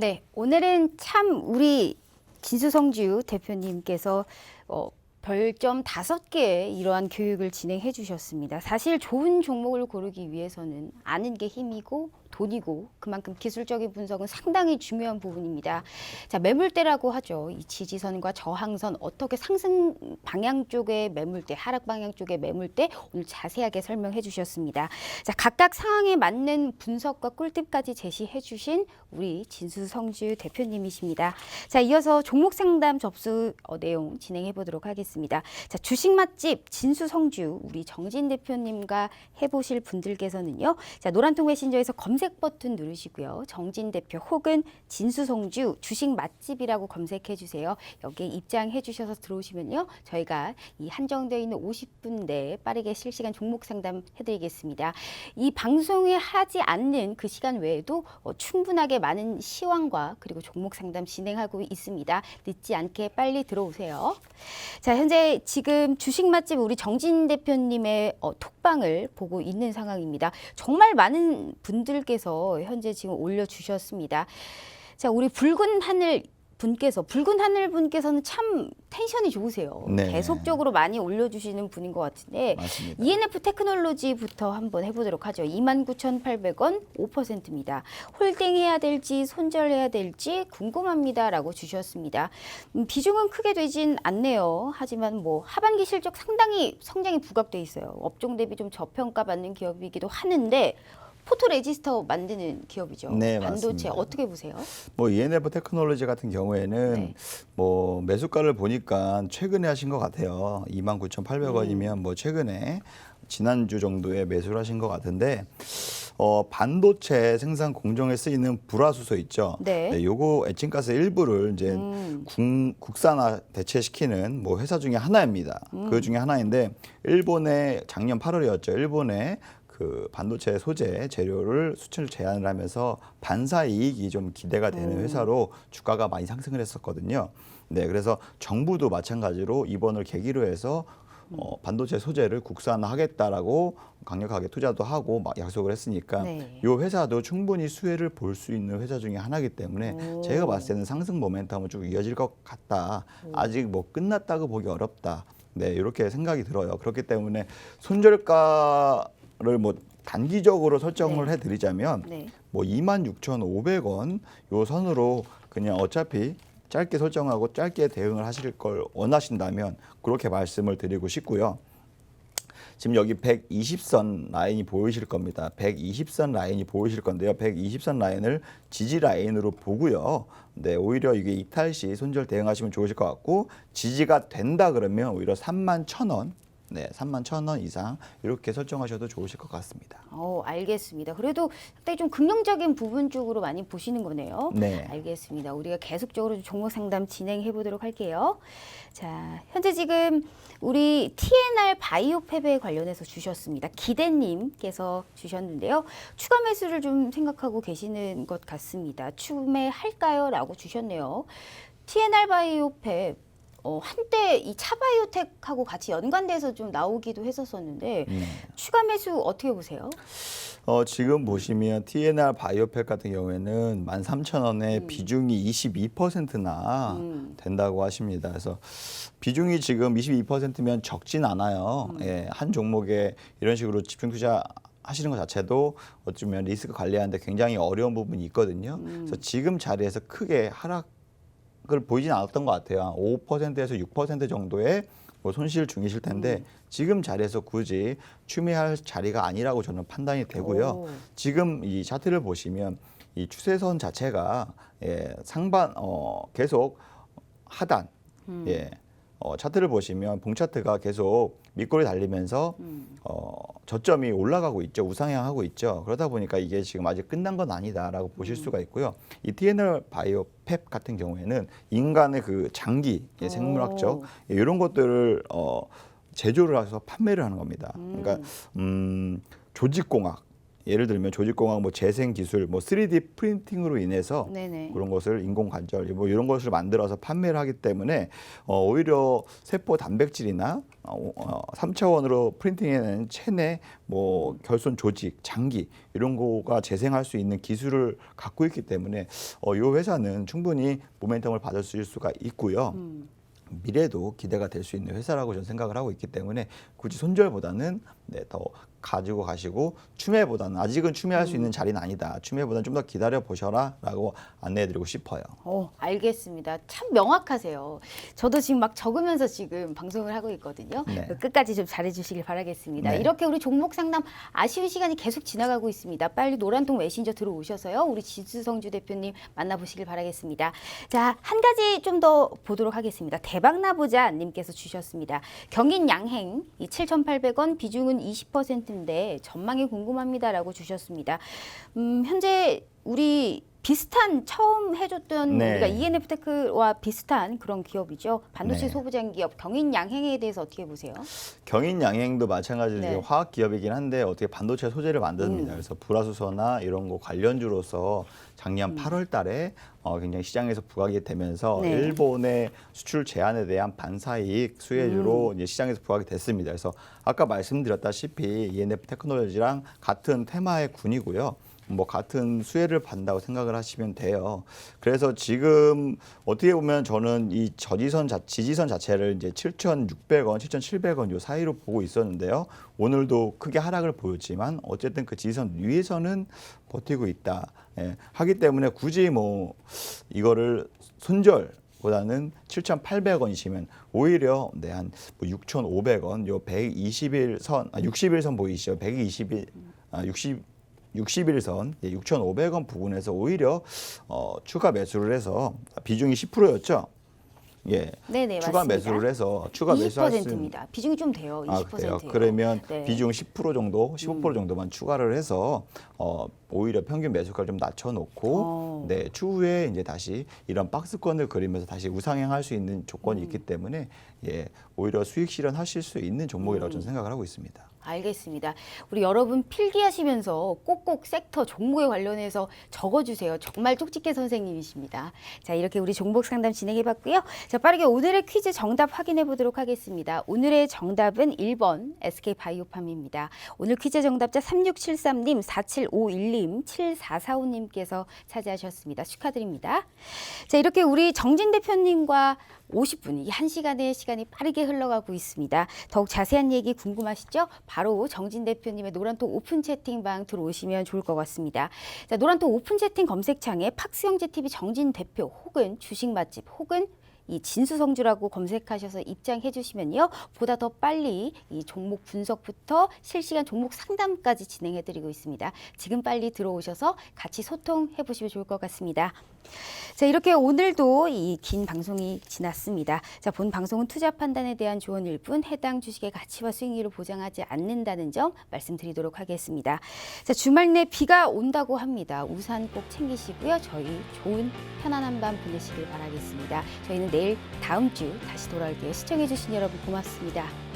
네, 오늘은 참 우리 진수성주 대표님께서 어, 별점 다섯 개의 이러한 교육을 진행해 주셨습니다. 사실 좋은 종목을 고르기 위해서는 아는 게 힘이고 돈이고 그만큼 기술적인 분석은 상당히 중요한 부분입니다. 자, 매물대라고 하죠. 이 지지선과 저항선 어떻게 상승 방향 쪽의 매물대, 하락 방향 쪽의 매물대 오늘 자세하게 설명해 주셨습니다. 자, 각각 상황에 맞는 분석과 꿀팁까지 제시해 주신 우리 진수성주 대표님이십니다. 자, 이어서 종목 상담 접수 어, 내용 진행해 보도록 하겠습니다. 자, 주식 맛집 진수성주 우리 정진 대표님과 해 보실 분들께서는요. 자, 노란통 메신저에서 검색 버튼 누르시고요. 정진 대표 혹은 진수성주 주식 맛집이라고 검색해 주세요. 여기에 입장해 주셔서 들어오시면요. 저희가 이 한정되어 있는 50분 내에 빠르게 실시간 종목 상담 해드리겠습니다. 이 방송에 하지 않는 그 시간 외에도 어, 충분하게 많은 시황과 그리고 종목 상담 진행하고 있습니다. 늦지 않게 빨리 들어오세요. 자, 현재 지금 주식 맛집 우리 정진 대표님의 어, 톡방을 보고 있는 상황입니다. 정말 많은 분들께 서 현재 지금 올려주셨습니다. 자, 우리 붉은 하늘 분께서 붉은 하늘 분께서는 참 텐션이 좋으세요. 네. 계속적으로 많이 올려주시는 분인 것 같은데 맞습니다. ENF 테크놀로지부터 한번 해보도록 하죠. 29,800원 5%입니다. 홀딩해야 될지 손절해야 될지 궁금합니다라고 주셨습니다. 음, 비중은 크게 되진 않네요. 하지만 뭐 하반기 실적 상당히 성장이 부각돼 있어요. 업종 대비 좀 저평가 받는 기업이기도 하는데 포토 레지스터 만드는 기업이죠. 네, 반도체 맞습니다. 어떻게 보세요? 뭐 ENF 테크놀로지 같은 경우에는 네. 뭐 매수가를 보니까 최근에 하신 것 같아요. 29,800원이면 음. 뭐 최근에 지난주 정도에 매수를 하신 것 같은데 어 반도체 생산 공정에 쓰이는 불화수소 있죠. 네. 요거 에칭가스 일부를 이제 음. 국, 국산화 대체시키는 뭐 회사 중에 하나입니다. 음. 그 중에 하나인데 일본의 작년 8월이었죠. 일본의 그 반도체 소재 재료를 수출 제한을 하면서 반사 이익이 좀 기대가 되는 음. 회사로 주가가 많이 상승을 했었거든요. 네, 그래서 정부도 마찬가지로 이번을 계기로 해서 어, 반도체 소재를 국산화하겠다라고 강력하게 투자도 하고 막 약속을 했으니까 네. 요 회사도 충분히 수혜를 볼 수 있는 회사 중에 하나이기 때문에 오. 제가 봤을 때는 상승 모멘텀은 쭉 이어질 것 같다. 아직 뭐 끝났다고 보기 어렵다. 네, 이렇게 생각이 들어요. 그렇기 때문에 손절가를 뭐 단기적으로 설정을 네. 해드리자면 네. 뭐 26,500원 요 선으로 그냥 어차피 짧게 설정하고 짧게 대응을 하실 걸 원하신다면 그렇게 말씀을 드리고 싶고요. 지금 여기 120선 라인이 보이실 겁니다. 120선 라인이 보이실 건데요. 120선 라인을 지지 라인으로 보고요. 네, 오히려 이게 이탈 시 손절 대응하시면 좋으실 것 같고 지지가 된다 그러면 오히려 3만 1,000원, 네, 3만 1,000원 이상 이렇게 설정하셔도 좋으실 것 같습니다. 어, 알겠습니다. 그래도 상당히 좀 긍정적인 부분 쪽으로 많이 보시는 거네요. 네. 알겠습니다. 우리가 계속적으로 좀 종목 상담 진행해 보도록 할게요. 자, 현재 지금 우리 TNR 바이오팩에 관련해서 주셨습니다. 기대님께서 주셨는데요. 추가 매수를 좀 생각하고 계시는 것 같습니다. 추매할까요? 라고 주셨네요. TNR 바이오팩 어, 한때 이 차바이오텍하고 같이 연관돼서 좀 나오기도 했었었는데 네. 추가 매수 어떻게 보세요? 어, 지금 보시면 TNR 바이오팩 같은 경우에는 13,000원에 비중이 22%나 음. 된다고 하십니다. 그래서 비중이 지금 22%면 적진 않아요. 예, 한 종목에 이런 식으로 집중 투자 하시는 것 자체도 어쩌면 리스크 관리하는데 굉장히 어려운 부분이 있거든요. 그래서 지금 자리에서 크게 하락 을 보이진 않았던 것 같아요. 한 5%에서 6% 정도의 뭐 손실 중이실 텐데 지금 자리에서 굳이 추미할 자리가 아니라고 저는 판단이 되고요. 오. 지금 이 차트를 보시면 이 추세선 자체가 예, 상반 어, 계속 하단 음. 예. 어, 차트를 보시면 봉 차트가 계속 밑골이 달리면서 음. 어, 저점이 올라가고 있죠. 우상향하고 있죠. 그러다 보니까 이게 지금 아직 끝난 건 아니다라고 보실 음. 수가 있고요. 이 TNR 바이오 펩 같은 경우에는 인간의 그 장기, 예, 생물학적 오. 예, 이런 것들을 어, 제조를 해서 판매를 하는 겁니다. 그러니까 음, 조직공학 예를 들면 조직공학 뭐 재생 기술, 뭐 3D 프린팅으로 인해서 네네. 그런 것을 인공 관절 뭐 이런 것을 만들어서 판매를 하기 때문에 어, 오히려 세포 단백질이나 어, 어, 3차원으로 프린팅해낸 체내 뭐 결손 조직, 장기 이런 거가 재생할 수 있는 기술을 갖고 있기 때문에 어, 이 회사는 충분히 모멘텀을 받을 수 있을 수가 있고요. 음. 미래도 기대가 될 수 있는 회사라고 저는 생각을 하고 있기 때문에 굳이 손절보다는 네, 더 가지고 가시고 추매보다는 아직은 추매할 수 있는 자리는 아니다. 추매보다는 좀 더 기다려 보셔라라고 안내해드리고 싶어요. 어, 알겠습니다. 참 명확하세요. 저도 지금 막 적으면서 지금 방송을 하고 있거든요. 네. 끝까지 좀 잘해주시길 바라겠습니다. 네. 이렇게 우리 종목 상담 아쉬운 시간이 계속 지나가고 있습니다. 빨리 노란통 메신저 들어오셔서요. 우리 지수성주 대표님 만나보시길 바라겠습니다. 자, 한 가지 좀 더 보도록 하겠습니다. 대박나보자 님께서 주셨습니다. 경인 양행 이 7,800원 비중은 20% 인데 전망이 궁금합니다라고 주셨습니다. 음, 현재 우리 비슷한 처음 해줬던 네. 우리가 ENF테크와 비슷한 그런 기업이죠. 반도체 네. 소부장 기업 경인 양행에 대해서 어떻게 보세요? 경인 양행도 마찬가지로 네. 화학 기업이긴 한데 어떻게 반도체 소재를 만듭니다. 음. 그래서 불화수소나 이런 거 관련주로서 작년 8월 달에 어, 굉장히 시장에서 부각이 되면서 네. 일본의 수출 제한에 대한 반사이익 수혜주로 음. 이제 시장에서 부각이 됐습니다. 그래서 아까 말씀드렸다시피 ENF 테크놀로지랑 같은 테마의 군이고요. 뭐 같은 수혜를 받는다고 생각을 하시면 돼요. 그래서 지금 어떻게 보면 저는 이 저지선 자, 지지선 자체를 이제 7,600원, 7,700원 요 사이로 보고 있었는데요. 오늘도 크게 하락을 보였지만 어쨌든 그 지지선 위에서는 버티고 있다. 예, 하기 때문에 굳이 뭐 이거를 손절 보다는 7,800원이시면 오히려 네, 한 6,500원 요 121선 아 61선 보이시죠? 121 아, 60 61선 6,500원 부분에서 오히려 어, 추가 매수를 해서 비중이 10%였죠. 예. 네네 추가 맞습니다. 매수를 해서 추가 매수할 수 있는 20%입니다. 비중이 좀 돼요. 20%예요. 아, 그래요. 그러면 네. 음. 비중 10% 정도, 15% 정도만 추가를 해서 어, 오히려 평균 매수가를 좀 낮춰놓고 어. 네 추후에 이제 다시 이런 박스권을 그리면서 다시 우상향할 수 있는 조건이 음. 있기 때문에 예 오히려 수익 실현하실 수 있는 종목이라고 음. 저는 생각을 하고 있습니다. 알겠습니다. 우리 여러분 필기하시면서 꼭꼭 섹터 종목에 관련해서 적어주세요. 정말 쪽집게 선생님이십니다. 자 이렇게 우리 종목 상담 진행해봤고요. 자 빠르게 오늘의 퀴즈 정답 확인해 보도록 하겠습니다. 오늘의 정답은 1번 SK 바이오팜입니다. 오늘 퀴즈 정답자 3673님, 4751님, 7445님께서 차지하셨습니다. 축하드립니다. 자 이렇게 우리 정진 대표님과 50분, 이 1시간의 시간이 빠르게 흘러가고 있습니다. 더욱 자세한 얘기 궁금하시죠? 바로 정진 대표님의 노란톡 오픈 채팅방 들어오시면 좋을 것 같습니다. 자, 노란톡 오픈 채팅 검색창에 팍스형제 TV 정진 대표 혹은 주식 맛집 혹은 이 진수성주라고 검색하셔서 입장해 주시면요. 보다 더 빨리 이 종목 분석부터 실시간 종목 상담까지 진행해 드리고 있습니다. 지금 빨리 들어오셔서 같이 소통해 보시면 좋을 것 같습니다. 자, 이렇게 오늘도 이 긴 방송이 지났습니다. 자, 본 방송은 투자 판단에 대한 조언일 뿐 해당 주식의 가치와 수익률을 보장하지 않는다는 점 말씀드리도록 하겠습니다. 자, 주말 내 비가 온다고 합니다. 우산 꼭 챙기시고요. 저희 좋은 편안한 밤 보내시길 바라겠습니다. 저희는 내일 다음 주 다시 돌아올게요. 시청해 주신 여러분 고맙습니다.